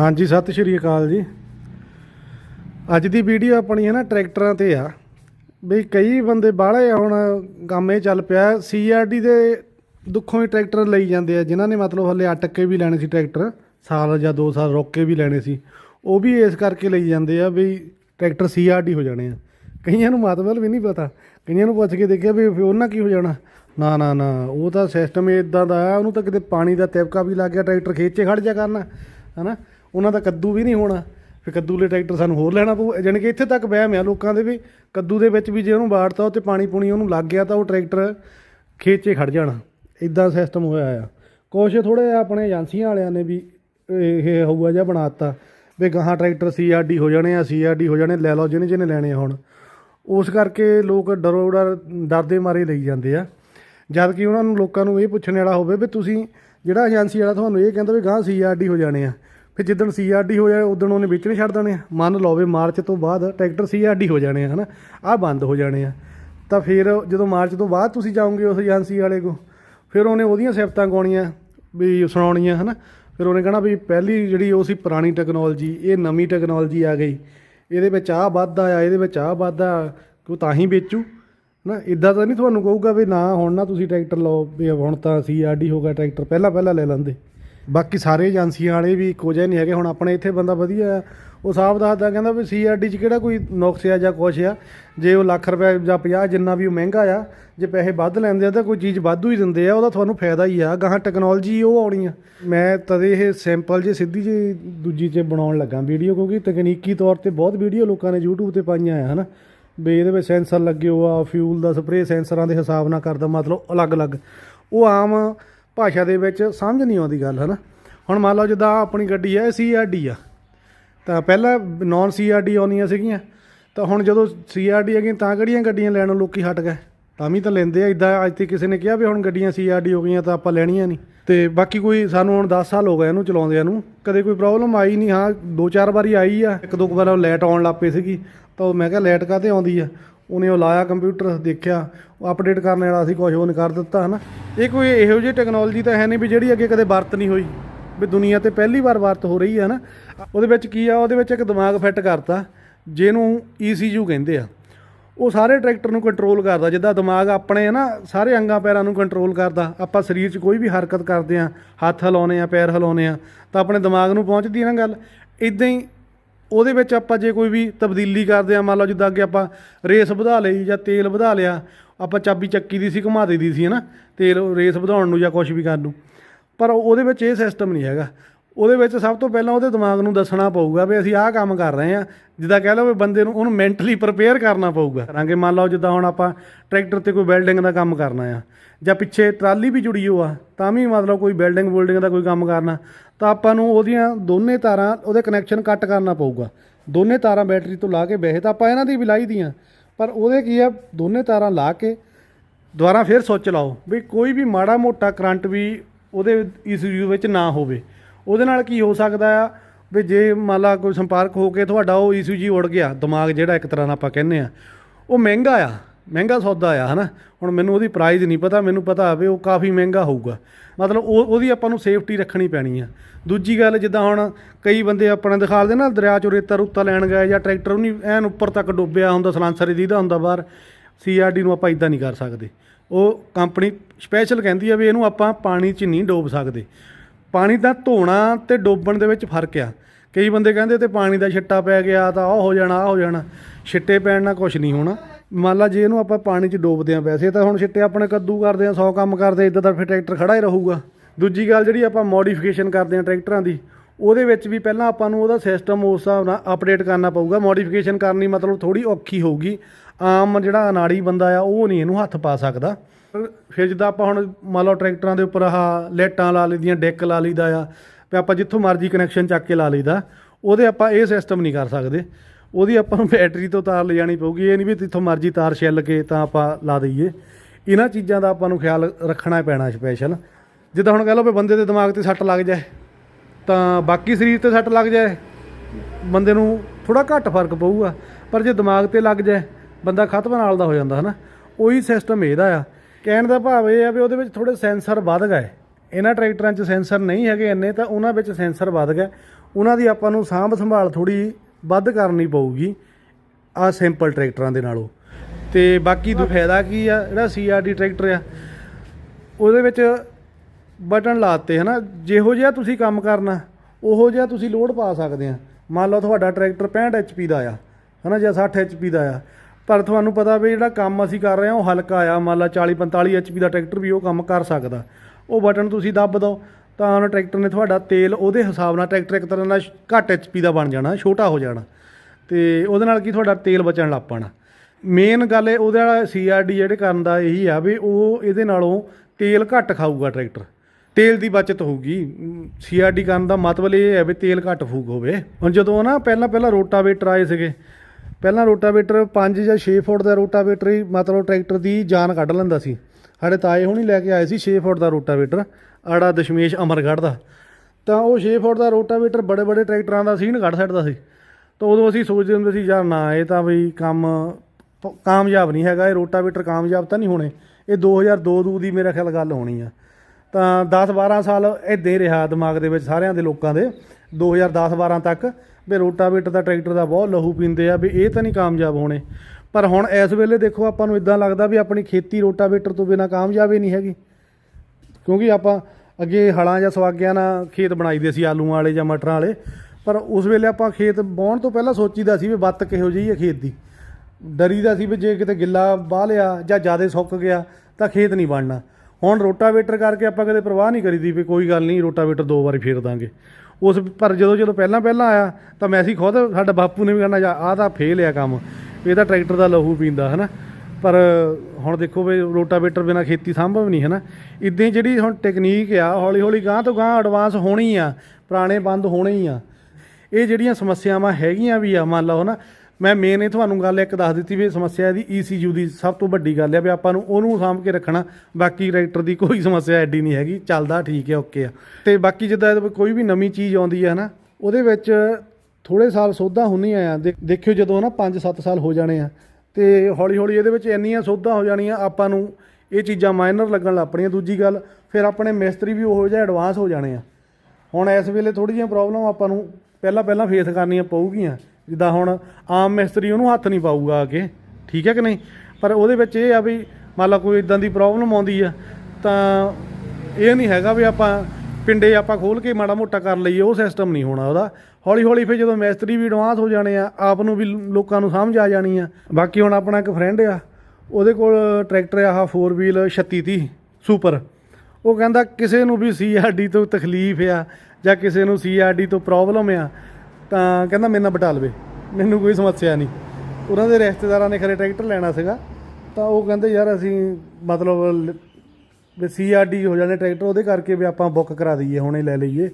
ਹਾਂਜੀ, ਸਤਿ ਸ਼੍ਰੀ ਅਕਾਲ ਜੀ। ਅੱਜ ਦੀ ਵੀਡੀਓ ਆਪਣੀ ਹੈ ਨਾ ਟਰੈਕਟਰਾਂ ਤੇ ਆ। ਵੀ ਕਈ ਬੰਦੇ ਬਾਹਲੇ ਹੁਣ ਕੰਮ ਇਹ ਚੱਲ ਪਿਆ। ਸੀਆਰਡੀ ਦੇ ਦੁੱਖੋਂ ਹੀ ਟਰੈਕਟਰ ਲਈ ਜਾਂਦੇ ਆ, ਜਿਨ੍ਹਾਂ ਨੇ ਮਤਲਬ ਹਲੇ ਅਟਕ ਕੇ ਵੀ ਲੈਣੇ ਸੀ ਟਰੈਕਟਰ। ਸਾਲ ਜਾਂ 2 ਸਾਲ ਰੁੱਕ ਕੇ ਵੀ ਲੈਣੇ ਸੀ। ਉਹ ਵੀ ਇਸ ਕਰਕੇ ਲਈ ਜਾਂਦੇ ਆ ਵੀ ਟਰੈਕਟਰ ਸੀਆਰਡੀ ਹੋ ਜਾਣੇ ਆ। ਕਈਆਂ ਨੂੰ ਮਤਲਬ ਵੀ ਨਹੀਂ ਪਤਾ। ਕਈਆਂ ਨੂੰ ਪੁੱਛ ਕੇ ਦੇਖਿਆ ਵੀ ਫਿਰ ਉਹਨਾਂ ਕੀ ਹੋ ਜਾਣਾ। ਨਾ ਨਾ ਨਾ, ਉਹ ਤਾਂ ਸਿਸਟਮ ਇਦਾਂ ਦਾ ਆ, ਉਹਨੂੰ ਤਾਂ ਕਿਤੇ ਪਾਣੀ ਦਾ ਤਿਵਕਾ ਵੀ ਲੱਗ ਗਿਆ, ਟਰੈਕਟਰ ਖੇਚੇ ਖੜ ਜਾ ਕਰਨਾ, ਹਨਾ? ਉਹਨਾਂ ਦਾ ਕੱਦੂ ਵੀ ਨਹੀਂ ਹੋਣਾ। ਫਿਰ ਕੱਦੂ ਲਈ ਟਰੈਕਟਰ ਸਾਨੂੰ ਹੋਰ ਲੈਣਾ ਪਊ। ਜਾਣੀ ਕਿ ਇੱਥੇ ਤੱਕ ਵਹਿਮ ਆ ਲੋਕਾਂ ਦੇ ਵੀ, ਕੱਦੂ ਦੇ ਵਿੱਚ ਵੀ ਜੇ ਉਹਨੂੰ ਬਾੜਤਾ ਉੱਤੇ ਪਾਣੀ ਪੂਣੀ ਉਹਨੂੰ ਲੱਗ ਗਿਆ ਤਾਂ ਉਹ ਟਰੈਕਟਰ ਖੇਚੇ ਖੜ ਜਾਣਾ। ਇਦਾਂ ਸਿਸਟਮ ਹੋਇਆ ਆ। ਕੁਛ ਥੋੜੇ ਆਪਣੇ ਏਜੰਸੀਆਂ ਵਾਲਿਆਂ ਨੇ ਵੀ ਇਹ ਹਊਆ ਜਿਹਾ ਬਣਾਤਾ ਵੀ ਗਾਹਾਂ ਟਰੈਕਟਰ ਸੀਆਰਡੀ ਹੋ ਜਾਣੇ ਆ ਸੀਆਰਡੀ ਹੋ ਜਾਣੇ, ਲੈ ਲਓ ਜਿਹਨੇ ਜਿਹਨੇ ਲੈਣੇ ਆ ਹੁਣ। ਉਸ ਕਰਕੇ ਲੋਕ ਡਰੋ ਡਰ, ਡਰਦੇ ਮਾਰੇ ਲਈ ਜਾਂਦੇ ਆ। ਜਦ ਕਿ ਉਹਨਾਂ ਨੂੰ ਲੋਕਾਂ ਨੂੰ ਇਹ ਪੁੱਛਣ ਵਾਲਾ ਹੋਵੇ ਵੀ ਤੁਸੀਂ ਜਿਹੜਾ ਏਜੰਸੀ ਵਾਲਾ ਤੁਹਾਨੂੰ ਇਹ ਕਹਿੰਦਾ ਵੀ ਗਾਂ ਸੀਆਰਡੀ ਹੋ ਜਾਣੇ ਆ ਫਿਰ ਜਿੱਦਣ ਸੀਆਰਡੀ ਹੋ ਜਾਏ, ਉਦੋਂ ਉਹਨੇ ਵੇਚਣੇ ਛੱਡ ਦੇਣੇ ਆ। ਮੰਨ ਲਓ ਵੀ ਮਾਰਚ ਤੋਂ ਬਾਅਦ ਟਰੈਕਟਰ ਸੀਆਰਡੀ ਹੋ ਜਾਣੇ ਆ, ਹਨਾ? ਆਹ ਬੰਦ ਹੋ ਜਾਣੇ ਆ। ਤਾਂ ਫਿਰ ਜਦੋਂ ਮਾਰਚ ਤੋਂ ਬਾਅਦ ਤੁਸੀਂ ਜਾਓਗੇ ਉਸ ਏਜੰਸੀ ਵਾਲੇ ਕੋ ਫਿਰ ਉਹਨੇ ਉਹਦੀਆਂ ਸਿਫਤਾਂ ਗਾਉਣੀਆਂ, ਵੀ ਸੁਣਾਉਣੀਆਂ, ਹਨਾ? ਫਿਰ ਉਹਨੇ ਕਹਣਾ ਵੀ ਪਹਿਲੀ ਜਿਹੜੀ ਉਹ ਸੀ ਪੁਰਾਣੀ ਟੈਕਨੋਲੋਜੀ ਇਹ ਨਵੀਂ ਟੈਕਨੋਲੋਜੀ ਆ ਗਈ। ਇਹਦੇ ਵਿੱਚ ਆਹ ਵਾਧਾ ਆ, ਇਹਦੇ ਵਿੱਚ ਆਹ ਵਾਧਾ ਉਹ ਤਾਂ ਹੀ ਵੇਚੂ ਨਾ ਇਦਾਂ ਤਾਂ ਨਹੀਂ ਤੁਹਾਨੂੰ ਕਹੂਗਾ ਵੀ ਨਾ, ਹੁਣ ਨਾ ਤੁਸੀਂ ਟਰੈਕਟਰ ਲਓ, ਵੀ ਹੁਣ ਤਾਂ ਸੀਆਰਡੀ ਹੋ ਗਿਆ, ਟਰੈਕਟਰ ਪਹਿਲਾਂ ਪਹਿਲਾਂ ਲੈ ਲੈਂਦੇ। ਬਾਕੀ ਸਾਰੇ ਏਜੰਸੀਆਂ ਵਾਲੇ ਵੀ ਇੱਕੋ ਜਿਹੇ ਨਹੀਂ ਹੈਗੇ, ਹੁਣ ਆਪਣੇ ਇੱਥੇ ਬੰਦਾ ਵਧੀਆ ਆ ਉਹ ਸਾਫ਼ ਦੱਸਦਾ, ਕਹਿੰਦਾ ਵੀ ਸੀਆਰਡੀ 'ਚ ਕਿਹੜਾ ਕੋਈ ਨੁਕਸ ਆ ਜਾਂ ਕੁਛ ਆ, ਜੇ ਉਹ ਲੱਖ ਰੁਪਏ ਜਾਂ 50 ਜਿੰਨਾ ਵੀ ਉਹ ਮਹਿੰਗਾ ਆ, ਜੇ ਪੈਸੇ ਵੱਧ ਲੈਂਦੇ ਆ ਤਾਂ ਕੋਈ ਚੀਜ਼ ਵਾਧੂ ਹੀ ਦਿੰਦੇ ਆ, ਉਹਦਾ ਤੁਹਾਨੂੰ ਫਾਇਦਾ ਹੀ ਆ ਗਾਹਾਂ ਟੈਕਨੋਲੋਜੀ ਉਹ ਆਉਣੀ ਆ। ਮੈਂ ਤਦੇ ਇਹ ਸਿੰਪਲ ਜੇ ਸਿੱਧੀ ਜੀ ਦੂਜੀ 'ਚ ਬਣਾਉਣ ਲੱਗਾ ਵੀਡੀਓ ਕਿਉਂਕਿ ਤਕਨੀਕੀ ਤੌਰ ਤੇ ਬਹੁਤ ਵੀਡੀਓ ਲੋਕਾਂ ਨੇ YouTube ਤੇ ਪਾਈਆਂ ਆ, ਹਨਾ। ਵੀ ਇਹਦੇ ਵਿੱਚ ਸੈਂਸਰ ਲੱਗੇ ਹੋ ਆ ਫਿਊਲ ਦਾ ਸਪਰੇ ਸੈਂਸਰਾਂ ਦੇ ਹਿਸਾਬ ਨਾਲ ਕਰਦਾ, ਮਤਲਬ ਅਲੱਗ-ਅਲੱਗ। ਉਹ ਆਮ ਭਾਸ਼ਾ ਦੇ ਵਿੱਚ ਸਮਝ ਨਹੀਂ ਆਉਂਦੀ ਗੱਲ, ਹਨਾ? ਹੁਣ ਮੰਨ ਲਓ ਜਿੱਦਾਂ ਆਪਣੀ ਗੱਡੀ ਹੈ ਸੀਆਰਡੀ ਆ। ਤਾਂ ਪਹਿਲਾਂ ਨਾਨ ਸੀਆਰਡੀ ਆਉਣੀਆਂ ਸੀਗੀਆਂ। ਤਾਂ ਹੁਣ ਜਦੋਂ ਸੀਆਰਡੀ ਆ ਗਈਆਂ ਤਾਂ ਕਿਹੜੀਆਂ ਗੱਡੀਆਂ ਲੈਣੋਂ ਲੋਕੀ ਹਟ ਗਏ? ਤਾਂ ਵੀ ਤਾਂ ਲੈਂਦੇ ਆ ਇਦਾਂ ਅੱਜ ਤੇ ਕਿਸੇ ਨੇ ਕਿਹਾ ਵੀ ਹੁਣ ਗੱਡੀਆਂ ਸੀਆਰਡੀ ਹੋ ਗਈਆਂ, ਤਾਂ ਆਪਾਂ ਲੈਣੀਆਂ ਨਹੀਂ। ਤੇ ਬਾਕੀ ਕੋਈ ਸਾਨੂੰ ਹੁਣ 10 ਸਾਲ ਹੋ ਗਏ ਇਹਨੂੰ ਚਲਾਉਂਦਿਆਂ ਨੂੰ। ਕਦੇ ਕੋਈ ਪ੍ਰੋਬਲਮ ਆਈ ਨਹੀਂ, ਹਾਂ, ਦੋ ਚਾਰ ਵਾਰੀ ਆਈ ਆ। ਇੱਕ ਦੋ ਕੁ ਵਾਰ ਲੈਟ ਆਉਣ ਲੱਗ ਪਈ ਸੀਗੀ। ਤਾਂ ਉਹ ਮੈਂ ਕਿਹਾ ਲੈਟ ਕਾਹਤੇ ਆਉਂਦੀ ਆ? ਉਹਨੇ ਉਹ ਲਾਇਆ ਕੰਪਿਊਟਰ ਦੇਖਿਆ, ਉਹ ਅਪਡੇਟ ਕਰਨ ਵਾਲਾ ਸੀ ਕੁਝ ਉਹਨੇ ਕਰ ਦਿੱਤਾ, ਹਨਾ। ਇਹ ਕੋਈ ਇਹੋ ਜਿਹੀ ਟੈਕਨੋਲੋਜੀ ਤਾਂ ਹੈ ਨਹੀਂ ਵੀ ਜਿਹੜੀ ਅੱਗੇ ਕਦੇ ਵਰਤ ਨਹੀਂ ਹੋਈ, ਵੀ ਦੁਨੀਆ ਤੇ ਪਹਿਲੀ ਵਾਰ ਵਰਤ ਹੋ ਰਹੀ ਹੈ ਨਾ ਉਹਦੇ ਵਿੱਚ ਕੀ ਆ, ਉਹਦੇ ਵਿੱਚ ਇੱਕ ਦਿਮਾਗ ਫਿੱਟ ਕਰਤਾ, ਜਿਹਨੂੰ ECU ਕਹਿੰਦੇ ਆ। ਉਹ ਸਾਰੇ ਟਰੈਕਟਰ ਨੂੰ ਕੰਟਰੋਲ ਕਰਦਾ, ਜਿੱਦਾਂ ਦਿਮਾਗ ਆਪਣੇ ਹੈ ਨਾ ਸਾਰੇ ਅੰਗਾਂ ਪੈਰਾਂ ਨੂੰ ਕੰਟਰੋਲ ਕਰਦਾ। ਆਪਾਂ ਸਰੀਰ 'ਚ ਕੋਈ ਵੀ ਹਰਕਤ ਕਰਦੇ ਆ, ਹੱਥ ਹਿਲਾਉਨੇ ਆ, ਪੈਰ ਹਿਲਾਉਨੇ ਆ, ਤਾਂ ਆਪਣੇ ਦਿਮਾਗ ਨੂੰ ਪਹੁੰਚਦੀ ਹੈ ਨਾ ਗੱਲ। ਇਦਾਂ ਹੀ ਉਹਦੇ ਵਿੱਚ ਆਪਾਂ ਜੇ ਕੋਈ ਵੀ ਤਬਦੀਲੀ ਕਰਦੇ ਆ, ਮੰਨ ਲਓ ਜਿੱਦਾਂ ਅੱਗੇ ਆਪਾਂ ਰੇਸ ਵਧਾ ਲਈ ਜਾਂ ਤੇਲ ਵਧਾ ਲਿਆ, ਆਪਾਂ ਚਾਬੀ ਚੱਕੀ ਦੀ ਸੀ, ਘੁਮਾ ਦੇਦੀ ਸੀ, ਹਨਾ? ਤੇਲ ਰੇਸ ਵਧਾਉਣ ਨੂੰ ਜਾਂ ਕੁਝ ਵੀ ਕਰਨ ਨੂੰ। ਪਰ ਉਹਦੇ ਵਿੱਚ ਇਹ ਸਿਸਟਮ ਨਹੀਂ ਹੈਗਾ। ਉਹਦੇ ਵਿੱਚ ਸਭ ਤੋਂ ਪਹਿਲਾਂ ਉਹਦੇ ਦਿਮਾਗ ਨੂੰ ਦੱਸਣਾ ਪਊਗਾ ਵੀ ਅਸੀਂ ਆਹ ਕੰਮ ਕਰ ਰਹੇ ਹਾਂ। ਜਿੱਦਾਂ ਕਹਿ ਲਓ ਵੀ ਬੰਦੇ ਨੂੰ ਉਹਨੂੰ ਮੈਂਟਲੀ ਪ੍ਰਪੇਅਰ ਕਰਨਾ ਪਊਗਾ। ਕਰਾਂਗੇ, ਮੰਨ ਲਓ ਜਿੱਦਾਂ ਹੁਣ ਆਪਾਂ ਟਰੈਕਟਰ ਤੇ ਕੋਈ ਵੈਲਡਿੰਗ ਦਾ ਕੰਮ ਕਰਨਾ ਆ, ਜਾਂ ਪਿੱਛੇ ਟਰਾਲੀ ਵੀ ਜੁੜੀ ਹੋ ਆ ਤਾਂ ਵੀ ਮਤਲਬ ਕੋਈ ਬਿਲਡਿੰਗ ਬੁਲਡਿੰਗ ਦਾ ਕੋਈ ਕੰਮ ਕਰਨਾ, ਤਾਂ ਆਪਾਂ ਨੂੰ ਉਹਦੀਆਂ ਦੋਨੇ ਤਾਰਾਂ, ਉਹਦੇ ਕਨੈਕਸ਼ਨ ਕੱਟ ਕਰਨਾ ਪਊਗਾ। ਦੋਨੇ ਤਾਰਾਂ ਬੈਟਰੀ ਤੋਂ ਲਾ ਕੇ, ਵੈਸੇ ਤਾਂ ਆਪਾਂ ਇਹਨਾਂ ਦੀ ਵੀ ਲਾਈ ਦੀਆਂ, ਪਰ ਉਹਦੇ ਕੀ ਆ, ਦੋਨੇ ਤਾਰਾਂ ਲਾ ਕੇ ਦੁਬਾਰਾ ਫਿਰ ਸੁੱਚ ਲਾਓ ਵੀ ਕੋਈ ਵੀ ਮਾੜਾ ਮੋਟਾ ਕਰੰਟ ਵੀ ਉਹਦੇ ਇਸ ਯੂ ਵਿੱਚ ਨਾ ਹੋਵੇ। ਉਹਦੇ ਨਾਲ ਕੀ ਹੋ ਸਕਦਾ ਆ ਵੀ ਜੇ ਮੰਨ ਲਾ ਕੋਈ ਸੰਪਰਕ ਹੋ ਕੇ ਤੁਹਾਡਾ ਉਹ ECU ਉੜ ਗਿਆ, ਦਿਮਾਗ ਜਿਹੜਾ ਇੱਕ ਤਰ੍ਹਾਂ ਨਾਲ ਆਪਾਂ ਕਹਿੰਦੇ ਆ, ਉਹ ਮਹਿੰਗਾ ਆ, ਮਹਿੰਗਾ ਸੌਦਾ ਆ, ਹਨਾ? ਹੁਣ ਮੈਨੂੰ ਉਹਦੀ ਪ੍ਰਾਈਸ ਨਹੀਂ ਪਤਾ, ਮੈਨੂੰ ਪਤਾ ਵੀ ਉਹ ਕਾਫੀ ਮਹਿੰਗਾ ਹੋਊਗਾ। ਮਤਲਬ ਉਹ, ਉਹਦੀ ਆਪਾਂ ਨੂੰ ਸੇਫਟੀ ਰੱਖਣੀ ਪੈਣੀ ਆ। ਦੂਜੀ ਗੱਲ, ਜਿੱਦਾਂ ਹੁਣ ਕਈ ਬੰਦੇ ਆਪਣਾ ਦਿਖਾ ਦੇ ਨਾ, ਦਰਿਆ ਚੋਂ ਰੇਤਾ ਰੁੱਤਾ ਲੈਣ ਗਏ ਜਾਂ ਟਰੈਕਟਰ ਉਹ ਨਹੀਂ ਐਨ ਉੱਪਰ ਤੱਕ ਡੁੱਬਿਆ ਹੁੰਦਾ, ਸਲਾਂਸਰ ਦੀਦਾ ਹੁੰਦਾ ਬਾਹਰ ਸੀਆਰਡੀ ਨੂੰ ਆਪਾਂ ਇਦਾਂ ਨਹੀਂ ਕਰ ਸਕਦੇ। ਉਹ ਕੰਪਨੀ ਸਪੈਸ਼ਲ ਕਹਿੰਦੀ ਆ ਵੀ ਇਹਨੂੰ ਆਪਾਂ ਪਾਣੀ 'ਚ ਨਹੀਂ ਡੋਬ ਸਕਦੇ। ਪਾਣੀ ਦਾ ਧੋਣਾ ਤੇ ਡੋਬਣ ਦੇ ਵਿੱਚ ਫ਼ਰਕ ਆ। ਕਈ ਬੰਦੇ ਕਹਿੰਦੇ ਤੇ ਪਾਣੀ ਦਾ ਛਿੱਟਾ ਪੈ ਗਿਆ ਤਾਂ ਆਹ ਹੋ ਜਾਣਾ, ਆਹ ਹੋ ਜਾਣਾ। ਛਿੱਟੇ ਪੈਣ ਨਾਲ ਕੁਝ ਨਹੀਂ ਹੋਣਾ। ਮੰਨ ਲਾ ਜੇ ਇਹਨੂੰ ਆਪਾਂ ਪਾਣੀ 'ਚ ਡੋਬਦੇ ਆ ਵੈਸੇ ਤਾਂ ਹੁਣ ਛਿੱਟੇ ਆਪਣੇ ਕੱਦੂ ਕਰਦੇ ਆ 100 ਕੰਮ ਕਰਦੇ ਇਦਾਂ ਤਾਂ ਫਿਰ ਟਰੈਕਟਰ ਖੜਾ ਹੀ ਰਹੂਗਾ। ਦੂਜੀ ਗੱਲ ਜਿਹੜੀ ਆਪਾਂ ਮੋਡੀਫਿਕੇਸ਼ਨ ਕਰਦੇ ਆ ਟਰੈਕਟਰਾਂ ਦੀ, ਉਹਦੇ ਵਿੱਚ ਵੀ ਪਹਿਲਾਂ ਆਪਾਂ ਨੂੰ ਉਹਦਾ ਸਿਸਟਮ ਉਸ ਹਿਸਾਬ ਨਾਲ ਅਪਡੇਟ ਕਰਨਾ ਪਊਗਾ। ਮੋਡੀਫਿਕੇਸ਼ਨ ਕਰਨੀ ਮਤਲਬ ਥੋੜੀ ਔਖੀ ਹੋਊਗੀ। ਆਮ ਜਿਹੜਾ ਅਨਾੜੀ ਬੰਦਾ ਆ, ਉਹ ਨਹੀਂ ਇਹਨੂੰ ਹੱਥ ਪਾ ਸਕਦਾ। ਫਿਰ ਜਿੱਦਾਂ ਆਪਾਂ ਹੁਣ ਮੰਨ ਲਓ ਟਰੈਕਟਰਾਂ ਦੇ ਉੱਪਰ ਆਹ ਲਾਈਟਾਂ ਲਾ ਲਈਦੀਆਂ ਡੈਕ ਲਾ ਲਈਦਾ ਆ, ਵੀ ਆਪਾਂ ਜਿੱਥੋਂ ਮਰਜ਼ੀ ਕਨੈਕਸ਼ਨ ਚੱਕ ਕੇ ਲਾ ਲਈਦਾ, ਉਹਦੇ ਆਪਾਂ ਇਹ ਸਿਸਟਮ ਨਹੀਂ ਕਰ ਸਕਦੇ। ਉਹਦੀ ਆਪਾਂ ਨੂੰ ਬੈਟਰੀ ਤੋਂ ਤਾਰ ਲਿਜਾਣੀ ਪਊਗੀ, ਇਹ ਨਹੀਂ ਵੀ ਜਿੱਥੋਂ ਮਰਜ਼ੀ ਤਾਰ ਛਿੱਲ ਕੇ ਤਾਂ ਆਪਾਂ ਲਾ ਦਈਏ। ਇਹਨਾਂ ਚੀਜ਼ਾਂ ਦਾ ਆਪਾਂ ਨੂੰ ਖਿਆਲ ਰੱਖਣਾ ਪੈਣਾ ਸਪੈਸ਼ਲ ਜਿੱਦਾਂ ਹੁਣ ਕਹ ਲਓ ਵੀ ਬੰਦੇ ਦੇ ਦਿਮਾਗ ਤੇ ਸੱਟ ਲੱਗ ਜਾਏ, ਤਾਂ ਬਾਕੀ ਸਰੀਰ ਤੇ ਸੱਟ ਲੱਗ ਜਾਏ, ਬੰਦੇ ਨੂੰ ਥੋੜਾ ਘੱਟ ਫ਼ਰਕ ਪਊਗਾ, ਪਰ ਜੇ ਦਿਮਾਗ ਤੇ ਲੱਗ ਜਾਏ, ਬੰਦਾ ਖਤਮ ਨਾਲ ਦਾ ਹੋ ਜਾਂਦਾ ਹਨਾ। ਉਹੀ ਸਿਸਟਮ ਇਹਦਾ ਆ। ਕਹਿਣ ਦਾ ਭਾਵ ਇਹ ਆ ਵੀ ਉਹਦੇ ਵਿੱਚ ਥੋੜੇ ਸੈਂਸਰ ਵੱਧ ਗਏ। ਇਹਨਾਂ ਟਰੈਕਟਰਾਂ 'ਚ ਸੈਂਸਰ ਨਹੀਂ ਹੈਗੇ ਇੰਨੇ, ਤਾਂ ਉਹਨਾਂ ਵਿੱਚ ਸੈਂਸਰ ਵੱਧ ਗਏ ਉਹਨਾਂ ਦੀ ਆਪਾਂ ਨੂੰ ਸਾਂਭ ਸੰਭਾਲ ਥੋੜੀ ਵੱਧ ਕਰਨੀ ਪਊਗੀ ਆ ਸਿੰਪਲ ਟਰੈਕਟਰਾਂ ਦੇ ਨਾਲੋਂ। ਤੇ ਬਾਕੀ ਦਾ ਫਾਇਦਾ ਕੀ ਆ, ਜਿਹੜਾ ਸੀਆਰਡੀ ਟਰੈਕਟਰ ਆ, ਉਹਦੇ ਵਿੱਚ ਬਟਨ ਲਾਤੇ ਹਨਾ। ਜਿਹੋ ਜਿਹਾ ਤੁਸੀਂ ਕੰਮ ਕਰਨਾ, ਉਹੋ ਜਿਹਾ ਤੁਸੀਂ ਲੋਡ ਪਾ ਸਕਦੇ ਆ। ਮੰਨ ਲਓ ਤੁਹਾਡਾ ਟਰੈਕਟਰ 65 HP ਦਾ ਆ, ਹਨਾ ਜਾਂ 60 HP ਦਾ ਆ। ਪਰ ਤੁਹਾਨੂੰ ਪਤਾ ਵੀ ਜਿਹੜਾ ਕੰਮ ਅਸੀਂ ਕਰ ਰਹੇ ਹਾਂ, ਉਹ ਹਲਕਾ ਆ। ਮੰਨ ਲਾ 40 45 HP ਦਾ ਟਰੈਕਟਰ ਵੀ ਉਹ ਕੰਮ ਕਰ ਸਕਦਾ। ਉਹ ਬਟਨ ਤੁਸੀਂ ਦੱਬ ਦਿਓ, ਤਾਂ ਉਹ ਟਰੈਕਟਰ ਨੇ ਤੁਹਾਡਾ ਤੇਲ ਉਹਦੇ ਹਿਸਾਬ ਨਾਲ ਟਰੈਕਟਰ ਇੱਕ ਤਰ੍ਹਾਂ ਨਾਲ ਘੱਟ HP ਦਾ ਬਣ ਜਾਣਾ, ਛੋਟਾ ਹੋ ਜਾਣਾ। ਤੇ ਉਹਦੇ ਨਾਲ ਕੀ ਤੁਹਾਡਾ ਤੇਲ ਬਚਣ ਲੱਗ ਪੈਣਾ। ਮੇਨ ਗੱਲ ਇਹ, ਉਹਦੇ ਵਾਲਾ ਸੀਆਰਡੀ ਜਿਹੜੇ ਕਰਨ ਦਾ ਇਹੀ ਆ ਵੀ ਉਹ ਇਹਦੇ ਨਾਲੋਂ ਤੇਲ ਘੱਟ ਖਾਊਗਾ ਟਰੈਕਟਰ। ਤੇਲ ਦੀ ਬਚਤ ਹੋਊਗੀ। ਸੀਆਰਡੀ ਕਰਨ ਦਾ ਮਤਲਬ ਇਹ ਹੈ ਵੀ ਤੇਲ ਘੱਟ ਫੂਕ ਹੋਵੇ। ਹੁਣ ਜਦੋਂ ਨਾ ਪਹਿਲਾਂ ਪਹਿਲਾਂ ਰੋਟਾਵੇਟਰ ਆਏ ਸੀਗੇ ਪਹਿਲਾਂ ਰੋਟਾਵੇਟਰ 5 ਜਾਂ 6 ਫੁੱਟ ਦਾ ਰੋਟਾਵੇਟਰ ਹੀ ਮਤਲਬ ਟਰੈਕਟਰ ਦੀ ਜਾਨ ਕੱਢ ਲੈਂਦਾ ਸੀ। ਸਾਡੇ ਤਾਏ ਹੁਣੀ ਲੈ ਕੇ ਆਏ ਸੀ 6 ਫੁੱਟ ਦਾ ਰੋਟਾਵੇਟਰ, ਆੜਾ ਦਸ਼ਮੇਸ਼ ਅਮਰਗੜ੍ਹ ਦਾ। ਤਾਂ ਉਹ 6 ਫੁੱਟ ਦਾ ਰੋਟਾਵੇਟਰ ਬੜੇ ਬੜੇ ਟਰੈਕਟਰਾਂ ਦਾ ਸੀਨ ਕੱਢ ਛੱਡਦਾ ਸੀ। ਤਾਂ ਉਦੋਂ ਅਸੀਂ ਸੋਚਦੇ ਹੁੰਦੇ ਸੀ, ਯਾਰ ਨਾ, ਇਹ ਤਾਂ ਬਈ ਕੰਮ ਪ- ਕਾਮਯਾਬ ਨਹੀਂ ਹੈਗਾ, ਇਹ ਰੋਟਾਵੇਟਰ ਕਾਮਯਾਬ ਤਾਂ ਨਹੀਂ ਹੋਣੇ। ਇਹ 2002 ਦੂ ਦੀ ਮੇਰਾ ਖਿਆਲ ਗੱਲ ਹੋਣੀ ਆ। ਤਾਂ 10 12 ਸਾਲ ਇੱਦਾਂ ਹੀ ਰਿਹਾ ਦਿਮਾਗ ਦੇ ਵਿੱਚ ਸਾਰਿਆਂ ਦੇ ਲੋਕਾਂ ਦੇ 2010 12 ਤੱਕ। ਵੀ ਰੋਟਾਵੇਟਰ ਦਾ ਟਰੈਕਟਰ ਦਾ ਬਹੁਤ ਲਹੂ ਪੀਂਦੇ ਆ ਵੀ ਇਹ ਤਾਂ ਨਹੀਂ ਕਾਮਯਾਬ ਹੋਣੇ। ਪਰ ਹੁਣ ਇਸ ਵੇਲੇ ਦੇਖੋ ਆਪਾਂ ਨੂੰ ਇਦਾਂ ਲੱਗਦਾ ਵੀ ਆਪਣੀ ਖੇਤੀ ਰੋਟਾਵੇਟਰ ਤੋਂ ਬਿਨਾ ਕਾਮਯਾਬ ਹੀ ਨਹੀਂ ਹੈਗੀ। ਕਿਉਂਕਿ ਆਪਾਂ ਅੱਗੇ ਹਲਾਂ ਜਾਂ ਸਵਾਗਿਆਂ ਨਾਲ ਖੇਤ ਬਣਾਈਦੇ ਸੀ, ਆਲੂਆਂ ਵਾਲੇ ਜਾਂ ਮਟਰਾਂ ਵਾਲੇ। ਪਰ ਉਸ ਵੇਲੇ ਆਪਾਂ ਖੇਤ ਵਾਹੁਣ ਤੋਂ ਪਹਿਲਾਂ ਸੋਚੀਦਾ ਸੀ ਵੀ ਬੱਤ ਕਿਹੋ ਜਿਹੀ ਹੈ ਖੇਤ ਦੀ। ਡਰੀਦਾ ਸੀ ਵੀ ਜੇ ਕਿਤੇ ਗਿੱਲਾ ਬਾਹ ਲਿਆ ਜਾਂ ਜ਼ਿਆਦਾ ਸੁੱਕ ਗਿਆ ਤਾਂ ਖੇਤ ਨਹੀਂ ਬਣਨਾ। ਹੁਣ ਰੋਟਾਵੇਟਰ ਕਰਕੇ ਆਪਾਂ ਕਦੇ ਪਰਵਾਹ ਨਹੀਂ ਕਰੀਦੀ ਵੀ ਕੋਈ ਗੱਲ ਨਹੀਂ, ਰੋਟਾਵੇਟਰ ਦੋ ਵਾਰੀ ਫੇਰ ਦਾਂਗੇ। ਉਸ ਪਰ ਜਦੋਂ ਜਦੋਂ ਪਹਿਲਾਂ ਪਹਿਲਾਂ ਆਇਆ, ਤਾਂ ਮੈਂ ਸੀ ਖੁਦ, ਸਾਡਾ ਬਾਪੂ ਨੇ ਵੀ ਕਹਿਣਾ ਜਾ ਆਹ ਤਾਂ ਫੇਲ ਆ ਕੰਮ। ਇਹ ਤਾਂ ਟਰੈਕਟਰ ਦਾ ਲਹੂ ਪੀਂਦਾ, ਹਨਾ? ਪਰ ਹੁਣ ਦੇਖੋ ਵੀ ਰੋਟਾਵੇਟਰ ਬਿਨਾ ਖੇਤੀ ਸੰਭਵ ਨਹੀਂ ਹੈ ਨਾ ਇਦਾਂ ਜਿਹੜੀ ਹੁਣ ਟੈਕਨੀਕ ਆ ਹੌਲੀ ਹੌਲੀ ਗਾਂ ਤੋਂ ਗਾਂ ਐਡਵਾਂਸ ਹੋਣੀ ਆ, ਪੁਰਾਣੇ ਬੰਦ ਹੋਣੇ ਹੀ ਆ। ਇਹ ਜਿਹੜੀਆਂ ਸਮੱਸਿਆਵਾਂ ਹੈਗੀਆਂ ਵੀ ਆ, ਮੰਨ ਲਓ ਨਾ ਮੈਂ ਮੇਨ ਇਹ ਤੁਹਾਨੂੰ ਗੱਲ ਇੱਕ ਦੱਸ ਦਿੱਤੀ ਵੀ ਸਮੱਸਿਆ ਇਹਦੀ ECU ਦੀ ਸਭ ਤੋਂ ਵੱਡੀ ਗੱਲ ਹੈ ਵੀ ਆਪਾਂ ਨੂੰ ਉਹਨੂੰ ਸਾਂਭ ਕੇ ਰੱਖਣਾ, ਬਾਕੀ ਟਰੈਕਟਰ ਦੀ ਕੋਈ ਸਮੱਸਿਆ ਐਡੀ ਨਹੀਂ ਹੈਗੀ, ਚੱਲਦਾ ਠੀਕ ਹੈ ਓਕੇ ਆ। ਤੇ ਬਾਕੀ ਜਿੱਦਾਂ ਇਹਦੇ ਕੋਈ ਵੀ ਨਵੀਂ ਚੀਜ਼ ਆਉਂਦੀ ਹੈ ਨਾ, ਉਹਦੇ ਵਿੱਚ ਥੋੜੇ ਸਾਲ ਸੋਧਾਂ ਹੁੰਦੀਆਂ ਆ, ਦੇ- ਦੇਖਿਓ ਜਦੋਂ ਨਾ 5-7 ਸਾਲ ਹੋ ਜਾਣੇ ਆ, ਤੇ ਹੌਲੀ ਹੌਲੀ ਇਹਦੇ ਵਿੱਚ ਇੰਨੀਆਂ ਸੋਧਾਂ ਹੋ ਜਾਣੀਆਂ, ਆਪਾਂ ਨੂੰ ਇਹ ਚੀਜ਼ਾਂ ਮਾਈਨਰ ਲੱਗਣ ਲੱਗ ਪਣੀਆਂ ਦੂਜੀ ਗੱਲ, ਫਿਰ ਆਪਣੇ ਮਿਸਤਰੀ ਵੀ ਉਹੋ ਜਿਹਾ ਐਡਵਾਂਸ ਹੋ ਜਾਣੇ ਆ। ਹੁਣ ਇਸ ਵੇਲੇ ਥੋੜੀ ਜਿਹੀਆਂ ਪ੍ਰੋਬਲਮ ਆਪਾਂ ਨੂੰ ਪਹਿਲਾਂ ਪਹਿਲਾਂ ਫੇਸ ਕਰਨੀਆਂ ਪਊਗੀਆਂ। ਜਿੱਦਾਂ ਹੁਣ ਆਮ ਮਿਸਤਰੀ ਉਹਨੂੰ ਹੱਥ ਨਹੀਂ ਪਾਊਗਾ ਆ ਕੇ, ਠੀਕ ਹੈ ਕਿ ਨਹੀਂ? ਪਰ ਉਹਦੇ ਵਿੱਚ ਇਹ ਆ ਵੀ ਮੰਨ ਲਾ ਕੋਈ ਇਦਾਂ ਦੀ ਪ੍ਰੋਬਲਮ ਆਉਂਦੀ ਆ, ਤਾਂ ਇਹ ਨਹੀਂ ਹੈਗਾ ਵੀ ਆਪਾਂ ਪਿੰਡੇ ਆਪਾਂ ਖੋਲ ਕੇ ਮਾੜਾ ਮੋਟਾ ਕਰ ਲਈਏ, ਉਹ ਸਿਸਟਮ ਨਹੀਂ ਹੋਣਾ ਉਹਦਾ। ਹੌਲੀ ਹੌਲੀ ਫਿਰ ਜਦੋਂ ਮਿਸਤਰੀ ਵੀ ਐਡਵਾਂਸ ਹੋ ਜਾਣੇ ਆ, ਆਪ ਨੂੰ ਵੀ ਲੋਕਾਂ ਨੂੰ ਸਮਝ ਆ ਜਾਣੀ ਆ। ਬਾਕੀ ਹੁਣ ਆਪਣਾ ਇੱਕ ਫਰੈਂਡ ਆ, ਉਹਦੇ ਕੋਲ ਟਰੈਕਟਰ ਆ, ਆਹ 4 ਵੀਲ 3630 ਸੁਪਰ ਉਹ ਕਹਿੰਦਾ ਕਿਸੇ ਨੂੰ ਵੀ ਸੀਆਰਡੀ ਤੋਂ ਤਕਲੀਫ ਆ ਜਾਂ ਕਿਸੇ ਨੂੰ ਸੀਆਰਡੀ ਤੋਂ ਪ੍ਰੋਬਲਮ ਆ ਤਾਂ ਕਹਿੰਦਾ ਮੇਰੇ ਨਾਲ ਬਟਾ ਲਵੇ। ਮੈਨੂੰ ਕੋਈ ਸਮੱਸਿਆ ਨਹੀਂ। ਉਹਨਾਂ ਦੇ ਰਿਸ਼ਤੇਦਾਰਾਂ ਨੇ ਖਰੇ ਟਰੈਕਟਰ ਲੈਣਾ ਸੀਗਾ। ਤਾਂ ਉਹ ਕਹਿੰਦੇ, ਯਾਰ ਅਸੀਂ ਮਤਲਬ ਲ- ਵੀ ਸੀਆਰਡੀ ਹੋ ਜਾਣੇ ਟਰੈਕਟਰ ਉਹਦੇ ਕਰਕੇ ਵੀ ਆਪਾਂ ਬੁੱਕ ਕਰਾ ਦਈਏ, ਹੁਣੇ ਲੈ ਲਈਏ।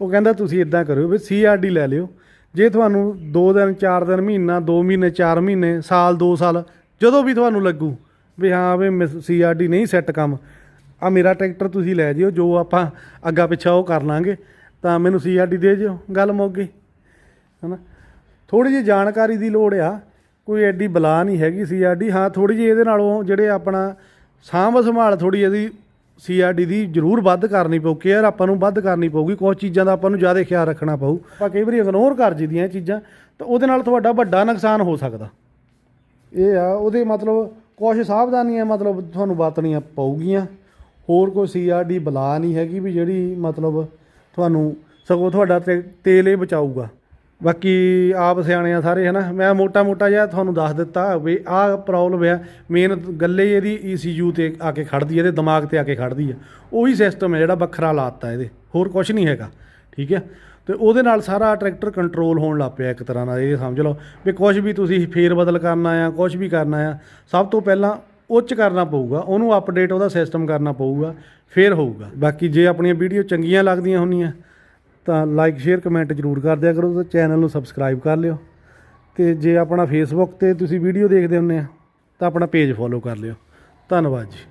ਉਹ ਕਹਿੰਦਾ, ਤੁਸੀਂ ਇਦਾਂ ਕਰਿਓ ਵੀ ਸੀਆਰਡੀ ਲੈ ਲਿਓ। ਜੇ ਤੁਹਾਨੂੰ 2 ਦਿਨ 4 ਦਿਨ, ਮਹੀਨਾ 2 ਮਹੀਨੇ 4 ਮਹੀਨੇ, ਸਾਲ 2 ਸਾਲ, ਜਦੋਂ ਵੀ ਤੁਹਾਨੂੰ ਲੱਗੂ ਵੀ ਹਾਂ ਵੀ ਸੀਆਰਡੀ ਨਹੀਂ ਸੈੱਟ ਕੰਮ ਆ ਮੇਰਾ ਟਰੈਕਟਰ ਤੁਸੀਂ ਲੈ ਜਿਓ, ਜੋ ਆਪਾਂ ਅੱਗਾ ਪਿੱਛਾ ਉਹ ਕਰ ਲਾਂਗੇ, ਤਾਂ ਮੈਨੂੰ ਸੀਆਰਡੀ ਦੇ ਜਿਓ। ਗੱਲ ਮੁੱਕ ਗਈ। ਹਨਾ? ਥੋੜੀ ਜਿਹੀ ਜਾਣਕਾਰੀ ਦੀ ਲੋੜ ਆ, ਕੋਈ ਐਡੀ ਬਲਾ ਨਹੀਂ ਹੈਗੀ ਸੀਆਰਡੀ ਹਾਂ ਥੋੜੀ ਜਿਹੀ ਇਹਦੇ ਨਾਲੋਂ ਜਿਹੜੇ ਆਪਣਾ ਸਾਂਭ ਸੰਭਾਲ ਥੋੜੀ ਇਹਦੀ ਸੀਆਰਡੀ ਦੀ ਜ਼ਰੂਰ ਵੱਧ ਕਰਨੀ ਪਊ, ਕੇਅਰ ਆਪਾਂ ਨੂੰ ਵੱਧ ਕਰਨੀ ਪਊਗੀ ਕੁਝ ਚੀਜ਼ਾਂ ਦਾ ਆਪਾਂ ਨੂੰ ਜ਼ਿਆਦਾ ਖਿਆਲ ਰੱਖਣਾ ਪਊ। ਆਪਾਂ ਕਈ ਵਾਰੀ ਇਗਨੋਰ ਕਰ ਜੀਦੀਆਂ ਇਹ ਚੀਜ਼ਾਂ, ਤਾਂ ਉਹਦੇ ਨਾਲ ਤੁਹਾਡਾ ਵੱਡਾ ਨੁਕਸਾਨ ਹੋ ਸਕਦਾ। ਇਹ ਆ, ਉਹਦੇ ਮਤਲਬ ਕੁਝ ਸਾਵਧਾਨੀਆਂ ਮਤਲਬ ਤੁਹਾਨੂੰ ਵਰਤਣੀਆਂ ਪਊਗੀਆਂ, ਹੋਰ ਕੋਈ ਸੀਆਰਡੀ ਬਲਾ ਨਹੀਂ ਹੈਗੀ ਵੀ ਜਿਹੜੀ ਮਤਲਬ ਤੁਹਾਨੂੰ ਸਗੋਂ ਤੁਹਾਡਾ ਤੇ- ਤੇਲ ਇਹ ਬਚਾਊਗਾ। ਬਾਕੀ ਆਪ ਸਿਆਣੇ ਆ ਸਾਰੇ, ਹਨਾ? ਮੈਂ ਮੋਟਾ ਮੋਟਾ ਜਿਹਾ ਤੁਹਾਨੂੰ ਦੱਸ ਦਿੱਤਾ ਵੀ ਆਹ ਪ੍ਰੋਬਲਮ ਆ ਮੇਨ ਗੱਲੇ ਹੀ ਇਹਦੀ ECU ਤੇ ਆ ਕੇ ਖੜਦੀ ਹੈ ਇਹਦੇ ਦਿਮਾਗ ਤੇ ਆ ਕੇ ਖੜਦੀ ਆ। ਉਹੀ ਸਿਸਟਮ ਹੈ ਜਿਹੜਾ ਵੱਖਰਾ ਲਾਤਾ ਇਹਦੇ, ਹੋਰ ਕੁਝ ਨਹੀਂ ਹੈਗਾ, ਠੀਕ ਹੈ ਤੇ ਉਹਦੇ ਨਾਲ ਸਾਰਾ ਟਰੈਕਟਰ ਕੰਟਰੋਲ ਹੋਣ ਲੱਗ ਪਿਆ ਇੱਕ ਤਰ੍ਹਾਂ ਨਾਲ, ਇਹ ਸਮਝ ਲਓ ਵੀ ਕੁਝ ਵੀ ਤੁਸੀਂ ਫੇਰ ਬਦਲ ਕਰਨਾ ਆ ਕੁਝ ਵੀ ਕਰਨਾ ਆ, ਸਭ ਤੋਂ ਪਹਿਲਾਂ ਉੱਚ ਕਰਨਾ ਪਊਗਾ, ਉਹਨੂੰ ਅਪਡੇਟ ਉਹਦਾ ਸਿਸਟਮ ਕਰਨਾ ਪਊਗਾ, ਫੇਰ ਹੋਊਗਾ। ਬਾਕੀ ਜੇ ਆਪਣੀਆਂ ਵੀਡੀਓ ਚੰਗੀਆਂ ਲੱਗਦੀਆਂ ਹੁੰਦੀਆਂ ਤਾਂ ਲਾਈਕ ਸ਼ੇਅਰ ਕਮੈਂਟ ਜ਼ਰੂਰ ਕਰ ਦਿਆ ਕਰੋ ਤੇ ਚੈਨਲ ਨੂੰ ਸਬਸਕ੍ਰਾਈਬ ਕਰ ਲਿਓ। ਤੇ ਜੇ ਆਪਣਾ ਫੇਸਬੁੱਕ ਤੇ ਤੁਸੀਂ ਵੀਡੀਓ ਦੇਖਦੇ ਹੁੰਦੇ ਆ, ਤਾਂ ਆਪਣਾ ਪੇਜ ਫੋਲੋ ਕਰ ਲਿਓ। ਧੰਨਵਾਦ ਜੀ।